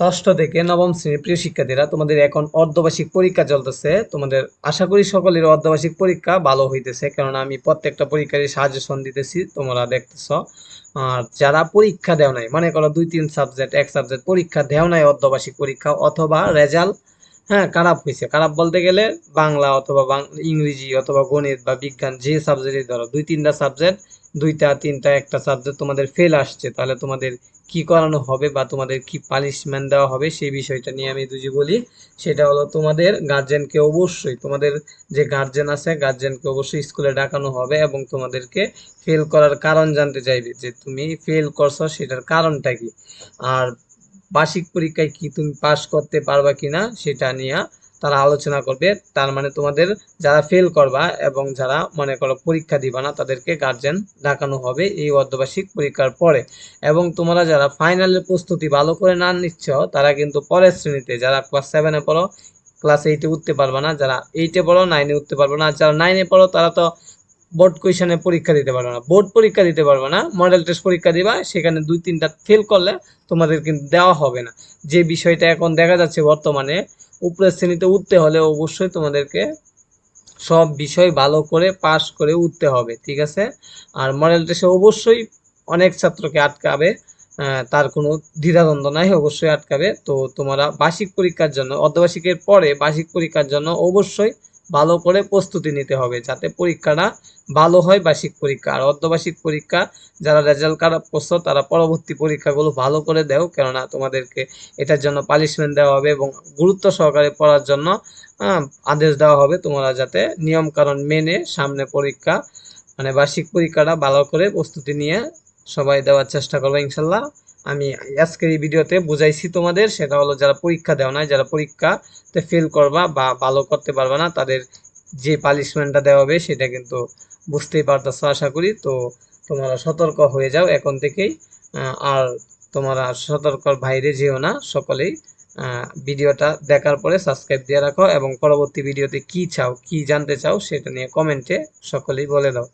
ষষ্ঠ থেকে নবম শ্রেণির প্রিয় শিক্ষার্থীরা, তোমাদের এখন অর্ধবার্ষিক পরীক্ষা চলতেছে। তোমাদের আশা করি সকলের অর্ধবার্ষিক পরীক্ষা ভালো হইতেছে, কেননা আমি প্রত্যেকটা পরীক্ষারই সাজেশন দিতেছি, তোমরা দেখতেছ। আর যারা পরীক্ষা দেও নাই, মনে করো দুই, তিন সাবজেক্ট এক সাবজেক্ট পরীক্ষা দেও নাই অর্ধবার্ষিক পরীক্ষা, অথবা রেজাল্ট হ্যাঁ খারাপ হয়েছে। খারাপ বলতে গেলে বাংলা অথবা ইংরেজি অথবা গণিত বা বিজ্ঞান যে সাবজেক্টই ধরো, দুই তিনটা সাবজেক্ট দুইটা, তিনটা, একটা সাবজেক্ট তোমাদের ফেল আসছে, তাহলে তোমাদের কি করানো হবে বা তোমাদের কি পানিশমেন্ট দেওয়া হবে সেই বিষয়টা নিয়ে আমি দুজি বলি। সেটা হলো তোমাদের গার্জেনকে অবশ্যই, তোমাদের যে গার্জেন আছে গার্জেনকে অবশ্যই স্কুলে ডাকানো হবে এবং তোমাদেরকে ফেল করার কারণ জানতে চাইবে যে তুমি ফেল করছ, সেটার কারণটা কি? আর বার্ষিক পরীক্ষায় কি তুমি পাশ করতে পারবা কিনা সেটা নিয়ে তারা আলোচনা করবে। তার মানে তোমাদের যারা ফেল করবা এবং যারা মনে করো পরীক্ষা দিবা না, তাদেরকে গার্জেন ডাকানো হবে এই অর্ধবার্ষিক পরীক্ষার পরে। এবং তোমরা যারা ফাইনালের প্রস্তুতি ভালো করে না নিচ্ছ, তারা কিন্তু পরের শ্রেণীতে যারা ক্লাস সেভেনে পড়ো ক্লাস এইটে উঠতে পারবে না, যারা এইটে পড়ো নাইনে উঠতে পারবে না যারা নাইনে পড়ো, তারা তো বোর্ড কোয়েশনে পরীক্ষা দিতে পারবে না। বোর্ড পরীক্ষা দিতে পারবে না মডেল টেস্ট পরীক্ষা দিবা, সেখানে দুই তিনটা ফেল করলে তোমাদের কিন্তু দেওয়া হবে না। যে বিষয়টা এখন দেখা যাচ্ছে বর্তমানে, উপরের শ্রেণীতে উঠতে হলে অবশ্যই তোমাদেরকে সব বিষয় ভালো করে পাস করে উঠতে হবে, ঠিক আছে? আর মডেল টেস্টে অবশ্যই অনেক ছাত্রকে আটকাবে তার কোনো দ্বিধাদ্বন্দ্ব নাই, অবশ্যই আটকাবে। তো তোমরা বার্ষিক পরীক্ষার জন্য, অর্ধবার্ষিকের পরে বার্ষিক পরীক্ষার জন্য অবশ্যই ভালো করে প্রস্তুতি নিতে হবে যাতে পরীক্ষাটা ভালো হয় বার্ষিক পরীক্ষা। আর অর্ধবার্ষিক পরীক্ষা যারা রেজাল্ট খারাপ করছ, তারা পরবর্তী পরীক্ষাগুলো ভালো করে দেও। কেননা তোমাদেরকে এটার জন্য পানিশমেন্ট দেওয়া হবে এবং গুরুত্ব সহকারে পড়ার জন্য আদেশ দেওয়া হবে তোমরা যাতে নিয়ম কারণ মেনে সামনে পরীক্ষা মানে বার্ষিক পরীক্ষাটা ভালো করে প্রস্তুতি নিয়ে সবাই দেওয়ার চেষ্টা করবে ইনশাল্লাহ। আমি আজকের এই ভিডিওতে বুঝাইছি তোমাদের, সেটা হলো যারা পরীক্ষা দেওয়া নাই, যারা পরীক্ষাতে ফেল করবা বা ভালো করতে পারবে না, তাদের যে পানিশমেন্টটা দেওয়া হবে সেটা কিন্তু বুঝতেই পারতেছো, আশা করি। তো তোমরা সতর্ক হয়ে যাও এখন থেকেই। আর তোমরা সতর্কর বাইরে যেও না, সকলেই ভিডিওটা দেখার পরে সাবস্ক্রাইব দিয়ে রাখো এবং পরবর্তী ভিডিওতে কি চাও, কি জানতে চাও, সেটা নিয়ে কমেন্টে সকলেই বলে দাও।